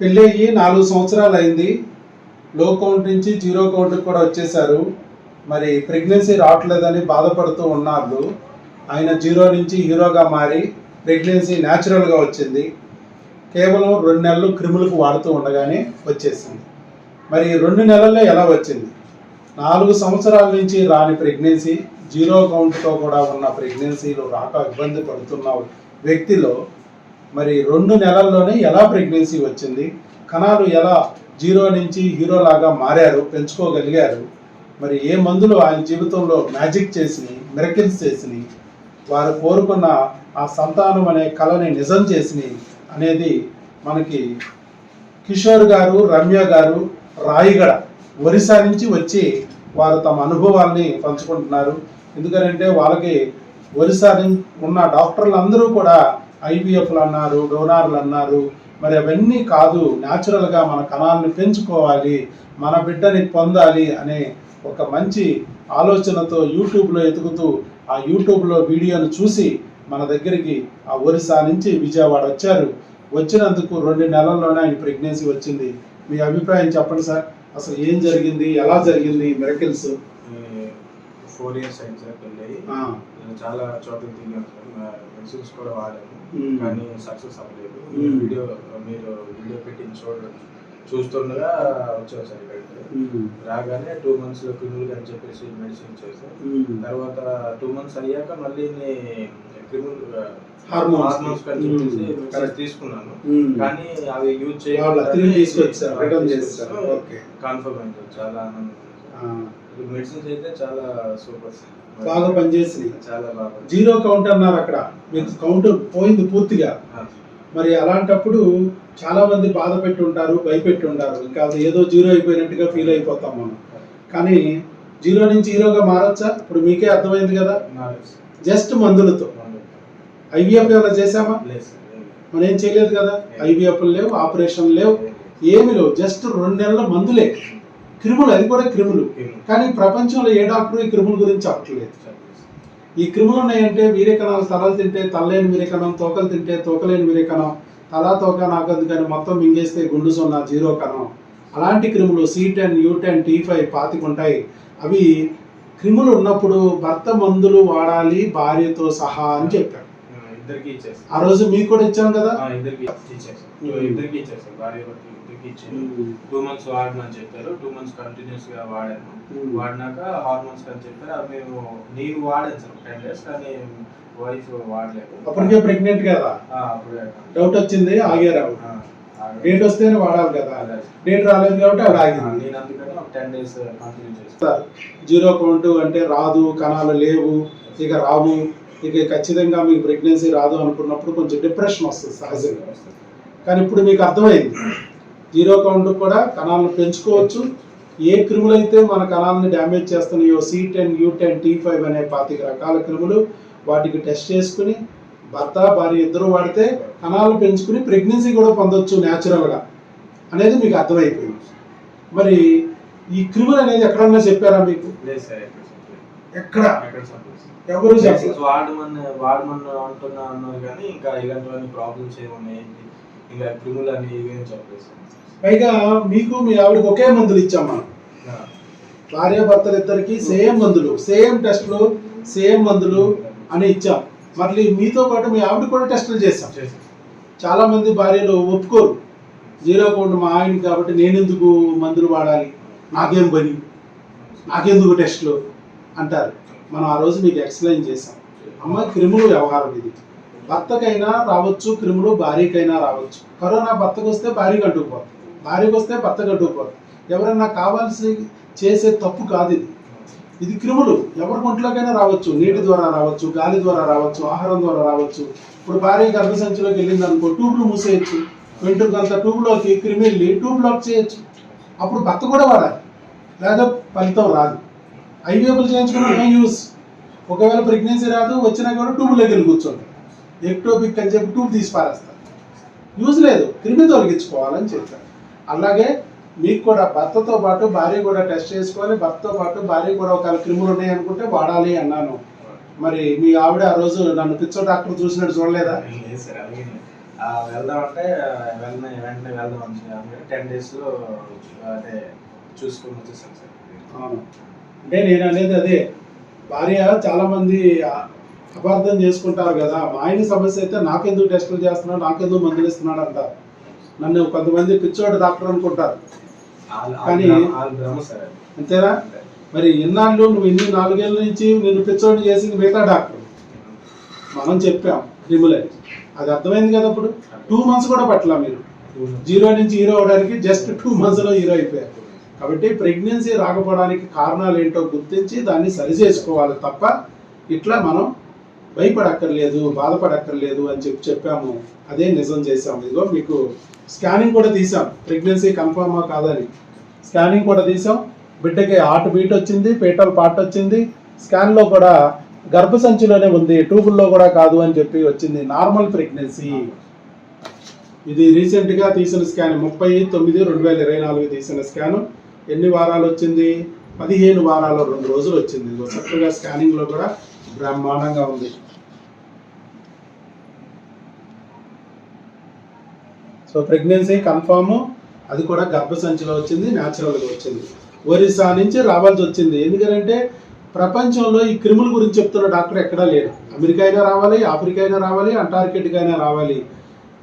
పెళ్ళయ్యి నాలుగు సంవత్సరాలు అయింది లో కౌంట్ నుంచి జీరో కౌంట్కి కూడా వచ్చేసారు మరి ప్రెగ్నెన్సీ రావట్లేదని బాధపడుతూ ఉన్నారు. ఆయన జీరో నుంచి హీరోగా మారి ప్రెగ్నెన్సీ న్యాచురల్గా వచ్చింది. కేవలం రెండు నెలలు క్రిములకు వాడుతూ ఉండగానే వచ్చేసింది. మరి రెండు నెలల్లో ఎలా వచ్చింది? నాలుగు సంవత్సరాల నుంచి రాని ప్రెగ్నెన్సీ జీరో కౌంట్తో కూడా ఉన్న ప్రెగ్నెన్సీలు రాక ఇబ్బంది పడుతున్న వ్యక్తిలో మరి రెండు నెలల్లోనే ఎలా ప్రెగ్నెన్సీ వచ్చింది? కణాలు ఎలా జీరో నుంచి హీరో లాగా మారారు పెంచుకోగలిగారు? మరి ఏ మందులు ఆయన జీవితంలో మ్యాజిక్ చేసి మిరకిల్స్ చేసి వారు కోరుకున్న ఆ సంతానం అనే కళని నిజం చేసినాయి అనేది మనకి కిషోర్ గారు రమ్య గారు రాయిగడ ఒరిస్సా నుంచి వచ్చి వారు తమ అనుభవాల్ని పంచుకుంటున్నారు. ఎందుకంటే వాళ్ళకి ఒరిస్సా ఉన్న డాక్టర్లు అందరూ కూడా ఐవీఎఫ్లు అన్నారు డోనార్లు అన్నారు. మరి అవన్నీ కాదు న్యాచురల్గా మన కణాలను పెంచుకోవాలి మన బిడ్డని పొందాలి అనే ఒక మంచి ఆలోచనతో యూట్యూబ్లో ఎతుకుతూ ఆ యూట్యూబ్లో వీడియోను చూసి మన దగ్గరికి ఆ ఒరిస్సా నుంచి విజయవాడ వచ్చారు. వచ్చినందుకు రెండు నెలల్లోనే ఆయన ప్రెగ్నెన్సీ వచ్చింది. మీ అభిప్రాయం చెప్పండి సార్. అసలు ఏం జరిగింది? ఎలా జరిగింది? మిరకిల్స్ ఫోర్ ఇయర్స్ అయింది సార్ పెళ్ళి చాలా చోట్ల తిరిగాను సార్ మెడిసిన్స్ కూడా వాడాను. కానీ సక్సెస్ అవ్వలేదు. వీడియో మీరు వీడియో పెట్టి చూడ చూస్తుండగా వచ్చాను సార్ ఇక్కడికి రాగానే టూ మంత్స్ క్రిములు అని చెప్పేసి మెడిసిన్ చేశాను తర్వాత టూ మంత్స్ అయ్యాక మళ్ళీ క్రిములు. హార్మోన్స్ అని చెప్పేసి. తీసుకున్నాను. కానీ అవి యూజ్. Okay. కన్ఫర్మ్ అయింది చాలా ఆనందం మెడిసిన్స్ అయితే చాలా సూపర్ బాగా పనిచేసింది చాలా బాగా జీరో కౌంట్ అన్నారు అక్కడ. మీకు కౌంట్ పోయింది పూర్తిగా. మరి అలాంటప్పుడు చాలా మంది బాధ పెట్టి ఉంటారు భయపెట్టి ఉంటారు ఇంకా అది ఏదో జీరో అయిపోయినట్టుగా ఫీల్ అయిపోతాం మనం. కానీ జీరో నుంచి హీరోగా మారొచ్చా? ఇప్పుడు మీకే అర్థమైంది కదా. జస్ట్ మందులతో. ఐవీఎఫ్ ఏమైనా చేసామా. మనం ఏం చేయలేదు కదా? ఐవీఎఫ్ లేవు ఆపరేషన్ లేవు ఏమి లేవు. జస్ట్ రెండు నెలల మందులే. క్రిములు అది కూడా క్రిములు. కానీ ప్రపంచంలో ఏ డాక్టర్ ఈ క్రిముల గురించి చెప్పట్లేదు ఈ క్రిములు ఉన్నాయంటే వీరేకణాలు తలలు తింటే తలలేని వీరేకణం తోకలు తింటే తోకలేని వీరేకణం తలా తోక నాకొద్దు కానీ మొత్తం మింగేస్తే గుండు సున్నా జీరో కణం. అలాంటి క్రిములు C ten U ten T five పాతికుంటాయి. అవి క్రిములు ఉన్నప్పుడు భర్త మందులు వాడాలి భార్యతో సహా అని చెప్పాడు. ఇద్దరికి ఇచ్చేస్తాం ఆ రోజు మీకు కూడా ఇచ్చాం కదా? ఇద్దరికి ఇచ్చేస్తాం Hmm. ఇద్దరికి ఇచ్చేస్తాం భార్య భర్తలు ఇద్దరికి ఇచ్చాను టూ మంత్స్ వాడమని చెప్పారు. టూ మంత్స్ కంటిన్యూస్గా వాడాను. వాడినాక హార్మోన్స్ అని చెప్పారు. అవి మేము నేను వాడాను సార్ టెన్ డేస్ కానీ వైఫ్ వాడలేదు. అప్పటికే ప్రెగ్నెంట్ కదా? అప్పుడే డౌట్ వచ్చింది ఆగారు. డేట్ వస్తేనే వాడాలి కదా? అదే. డేట్ రాలేదు కాబట్టి ఆ, ఆగింది. నేను అందుకని ఒక టెన్ డేస్ కంటిన్యూ చేస్తాను జీరో కౌంట్ అంటే రాదు కణాలు లేవు. ఇక రావు. ఇక ఖచ్చితంగా మీకు ప్రెగ్నెన్సీ రాదు అనుకున్నప్పుడు కొంచెం డిప్రెషన్ వస్తుంది సహజంగా. కానీ ఇప్పుడు మీకు అర్థమైంది. జీరో కౌంట్ కూడా కణాలను పెంచుకోవచ్చు. ఏ క్రిములైతే మన కణాలను damage చేస్తున్నాయో C ten U ten T five అనే పాతిక రకాల క్రిములు వాటికి టెస్ట్ చేసుకుని భర్త భార్య ఇద్దరు వాడితే కణాలు పెంచుకుని ప్రెగ్నెన్సీ కూడా పొందొచ్చు న్యాచురల్గా అనేది మీకు అర్థమైపోయింది. మరి ఈ క్రిములు అనేది ఎక్కడన్నా చెప్పారా మీకు? లేదు సార్ ఎక్కడ. ఎవరు వాడమని వాడమని అంటున్నా అన్నారు కానీ ఇంకా ఇలాంటివన్నీ ప్రాబ్లమ్స్ ఏమున్నాయి? ఇంకా క్రిములు అని ఇవేం చెప్పలేదు సార్. పైగా మీకు మీ ఆవిడకి ఒకే మందులు ఇచ్చాం మనం. భార్య భర్తలు ఇద్దరికి సేమ్ మందులు సేమ్ టెస్టులు సేమ్ మందులు అని ఇచ్చాం. మళ్ళీ మీతో పాటు మీ ఆవిడ కూడా టెస్టులు చేశాను. చాలా మంది భార్యలు ఒప్పుకోరు. జీరో కౌంట్ మా ఆయన కాబట్టి నేను ఎందుకు మందులు వాడాలి? నాకేం పని? నాకెందుకు టెస్టులు? అంటారు. మనం ఆ రోజు మీకు ఎక్స్ప్లెయిన్ చేశాం. అమ్మ క్రిములు వ్యవహారం ఇది. భర్తకైనా రావచ్చు క్రిములు భార్యకైనా రావచ్చు. కరోనా భర్తకు వస్తే భార్య కట్టుకుపోతుంది భార్యకు వస్తే భర్తకు కట్టుకుపోతుంది ఎవరైనా కావాల్సి చేసే తప్పు కాదు ఇది. ఇది క్రిములు. ఎవరి ఒంట్లోకైనా రావచ్చు. నీటి ద్వారా రావచ్చు గాలి ద్వారా రావచ్చు ఆహారం ద్వారా రావచ్చు. ఇప్పుడు భార్య గర్భసంచిలోకి వెళ్ళింది అనుకో ట్యూబ్లు మూసేయచ్చు. వెంట్రుకంత ట్యూబ్లోకి క్రిమి వెళ్ళి ట్యూబ్ లాక్ చేయొచ్చు. అప్పుడు భర్త కూడా వాడాలి. లేదా ఫలితం రాదు. ఐవీఎఫ్లు చేయించుకున్న ఏం యూస్ ఒకవేళ ప్రెగ్నెన్సీ రాదు వచ్చినా కూడా ట్యూబ్లోకి వెళ్ళి కూర్చోండి. ఎక్టోపిక్ అని చెప్పి ట్యూబ్ తీసి పారేస్తారు. యూజ్ లేదు. క్రిమి తొలగించుకోవాలని చెప్పారు. అలాగే మీకు కూడా భర్తతో పాటు భార్య కూడా టెస్ట్ చేసుకోవాలి. భర్తతో పాటు భార్య కూడా ఒకవేళ క్రిములు ఉన్నాయి అనుకుంటే వాడాలి అన్నాను. మరి మీ ఆవిడ ఆ రోజు నన్ను పిచ్చో డాక్టర్ చూసినట్టు చూడలేదా? వెళ్దాం అంటే వెంటనే వెంటనే వెళ్దాం అని టెన్ డేస్లో అంటే చూసుకొని వచ్చేసాం సార్. అవును. అంటే నేను అనేది అదే. భార్య చాలా మంది అ- అపార్థం చేసుకుంటారు కదా. మా ఆయన సమస్య అయితే నాకెందుకు టెస్టులు చేస్తున్నాడు నాకెందుకు మందులు ఇస్తున్నాడు అంటారు. నన్ను కొంతమంది పిచ్చోడు డాక్టర్ అనుకుంటారు. కానీ-. అంతేనా? అంతే. మరి ఇన్నాళ్ళు నువ్వు ఇన్ని నాలుగేళ్ళ నుంచి నిన్ను పిచ్చోడు చేసింది మిగతా డాక్టర్. మనం చెప్పాం క్రిములని అది అర్థమైంది కదా ఇప్పుడు? టూ మంత్స్ కూడా పట్టలా మీరు. జీరో నుంచి హీరో అవడానికి జస్ట్ టూ మంత్స్లో హీరో అయిపోయారు. కాబట్టి ప్రెగ్నెన్సీ రాకపోవడానికి కారణాలు ఏంటో గుర్తించి దాన్ని సరి చేసుకోవాలి తప్ప ఇట్లా మనం భయపడక్కర్లేదు బాధపడక్కర్లేదు అని చెప్పి చెప్పాము. అదే నిజం చేసాము ఇదిగో మీకు స్కానింగ్ కూడా తీసాం ప్రెగ్నెన్సీ కన్ఫర్మా కాదని. స్కానింగ్ కూడా తీసాం బిడ్డకి హార్ట్ బీట్ వచ్చింది పేటల్ పార్ట్ వచ్చింది. స్కాన్లో కూడా గర్భసంచిలోనే ఉంది ట్యూబుల్లో కూడా కాదు అని చెప్పి వచ్చింది నార్మల్ ప్రెగ్నెన్సీ. ఇది రీసెంట్గా తీసిన స్కాన్ ముప్పై తొమ్మిది రెండు వేల ఇరవై నాలుగు తీసిన స్కాన్. ఎన్ని వారాలు వచ్చింది? పదిహేను వారాలు రెండు రోజులు వచ్చింది. చక్కగా స్కానింగ్లో కూడా బ్రహ్మాండంగా ఉంది. సో ప్రెగ్నెన్సీ కన్ఫర్మ్ అది కూడా గర్భసంచిలో వచ్చింది న్యాచురల్గా వచ్చింది. ఒరిస్సా నుంచి రావాల్సి వచ్చింది. ఎందుకంటే ప్రపంచంలో ఈ క్రిముల గురించి చెప్తున్న డాక్టర్ ఎక్కడా లేడు. అమెరికా అయినా రావాలి ఆఫ్రికా అయినా రావాలి అంటార్కిటిక్ అయినా రావాలి.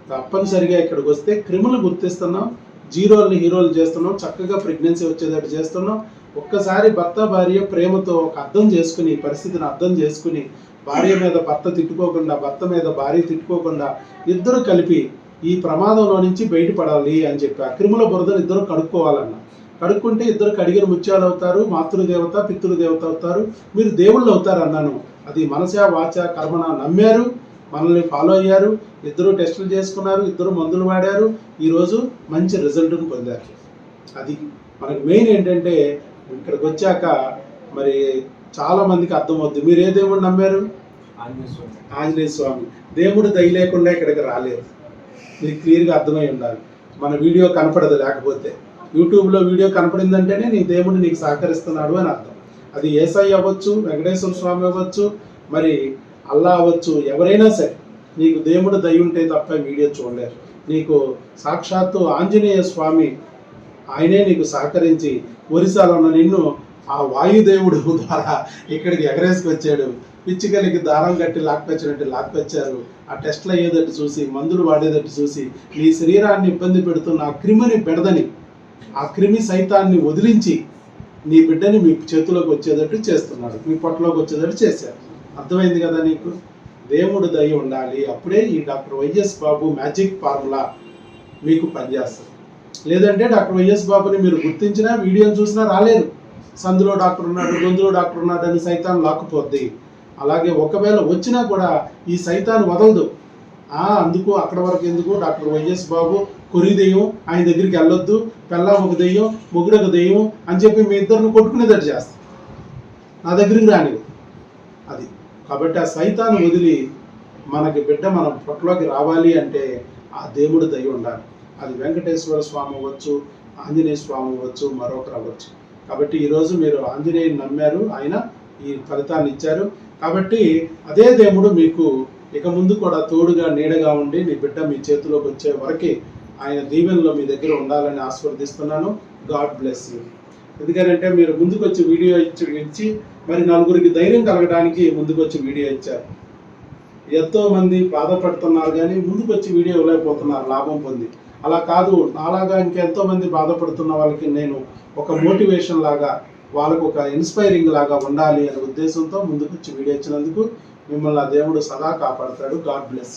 తప్పనిసరిగా ఇక్కడికి వస్తే క్రిములు గుర్తిస్తున్నాం. జీరోల్ని హీరోలు చేస్తున్నాం చక్కగా ప్రెగ్నెన్సీ వచ్చేటట్టు చేస్తున్నాం. ఒక్కసారి భర్త భార్య ప్రేమతో ఒక అర్థం చేసుకుని పరిస్థితిని అర్థం చేసుకుని భార్య మీద భర్త తిట్టుకోకుండా భర్త మీద భార్య తిట్టుకోకుండా ఇద్దరు కలిపి ఈ ప్రమాదంలో నుంచి బయటపడాలి అని చెప్పి ఆ క్రిముల బురదను ఇద్దరు కడుక్కోవాలన్న. కడుక్కుంటే ఇద్దరు కడిగిన ముత్యాలు అవుతారు మాతృదేవత పితృదేవత అవుతారు మీరు దేవుళ్ళు అవుతారు అన్నాను. అది మనసా వాచ కర్మణ నమ్మారు. మనల్ని ఫాలో అయ్యారు ఇద్దరు టెస్టులు చేసుకున్నారు ఇద్దరు మందులు వాడారు. ఈరోజు మంచి రిజల్ట్ని పొందారు. అది మనకు మెయిన్ ఏంటంటే ఇక్కడికి వచ్చాక మరి చాలా మందికి అర్థమవుద్ది. మీరు ఏ దేవుడు నమ్మారు? ఆంజనేయ స్వామి. దేవుడు దయ లేకుండా ఇక్కడికి రాలేరు మీకు క్లియర్గా అర్థమై ఉండాలి. మన వీడియో కనపడదు లేకపోతే. యూట్యూబ్లో వీడియో కనపడిందంటేనే నీ దేవుడు నీకు సహకరిస్తున్నాడు అని అర్థం. అది ఏసై అవ్వచ్చు వెంకటేశ్వర స్వామి అవ్వచ్చు మరి అల్లా అవ్వచ్చు ఎవరైనా సరే నీకు దేవుడు దయ ఉంటే తప్ప వీడియో చూడలేరు. నీకు సాక్షాత్తు ఆంజనేయ స్వామి ఆయనే నీకు సహకరించి ఒరిసాలో ఉన్న నిన్ను ఆ వాయుదేవుడు ద్వారా ఇక్కడికి ఎగరేసుకొచ్చాడు. పిచ్చికలికి దారం కట్టి లాక్కొచ్చినట్టు లాక్కొచ్చారు. ఆ టెస్ట్లు అయ్యేటట్టు చూసి మందులు వాడేటట్టు చూసి నీ శరీరాన్ని ఇబ్బంది పెడుతున్న ఆ క్రిమిని బెడదని ఆ క్రిమి సైతాన్ని వదిలించి నీ బిడ్డని మీ చేతిలోకి వచ్చేటట్టు చేస్తున్నాడు మీ పొట్టలోకి వచ్చేటట్టు చేశారు అర్థమైంది కదా నీకు? దేవుడు దయ ఉండాలి. అప్పుడే ఈ doctor YS Babu magic formula మీకు పనిచేస్తుంది. లేదంటే డాక్టర్ వైఎస్ బాబుని మీరు గుర్తించినా వీడియోని చూసినా రాలేరు. సందులో డాక్టర్ ఉన్నాడు గొంతులో డాక్టర్ ఉన్నాడు అని సైతాన్ లాక్కుపోద్ది. అలాగే ఒకవేళ వచ్చినా కూడా ఈ సైతాన్ వదలదు. అందుకు అక్కడ వరకు ఎందుకు? డాక్టర్ వైఎస్ బాబు కొరి దెయ్యం ఆయన దగ్గరికి వెళ్ళొద్దు. పెళ్ళాం ఒక దెయ్యం మొగుడు ఒక దెయ్యం అని చెప్పి మీ ఇద్దరిని కొట్టుకునేటట్టు చేస్తాం నా దగ్గరికి రానివ్వు. అది. కాబట్టి ఆ సైతాన్ని వదిలి మనకి బిడ్డ మన పొట్టలోకి రావాలి అంటే ఆ దేవుడు దయ ఉండాలి. అది వెంకటేశ్వర స్వామి అవ్వచ్చు ఆంజనేయ స్వామి అవ్వచ్చు మరొకరు అవ్వచ్చు. కాబట్టి ఈరోజు మీరు ఆంజనేయుని నమ్మారు ఆయన ఈ ఫలితాన్ని ఇచ్చారు. కాబట్టి అదే దేవుడు మీకు ఇక ముందు కూడా తోడుగా నీడగా ఉండి మీ బిడ్డ మీ చేతిలోకి వచ్చే వరకే ఆయన దీవెనలో మీ దగ్గర ఉండాలని ఆస్వాదిస్తున్నాను గాడ్ బ్లెస్ యూ. ఎందుకంటే మీరు ముందుకు వచ్చి వీడియో ఇచ్చి ఇచ్చి మరి నలుగురికి ధైర్యం కలగడానికి ముందుకొచ్చి వీడియో ఇచ్చారు. ఎంతో మంది బాధపడుతున్నారు కానీ ముందుకొచ్చి వీడియో ఇవ్వలేకపోతున్నారు లాభం పొంది. అలా కాదు నాలాగా ఇంకెంతో మంది బాధపడుతున్న వాళ్ళకి నేను ఒక మోటివేషన్ లాగా వాళ్ళకు ఒక ఇన్స్పైరింగ్ లాగా ఉండాలి అనే ఉద్దేశంతో ముందుకొచ్చి వీడియో ఇచ్చినందుకు మిమ్మల్ని ఆ దేవుడు సదా కాపాడతాడు. God bless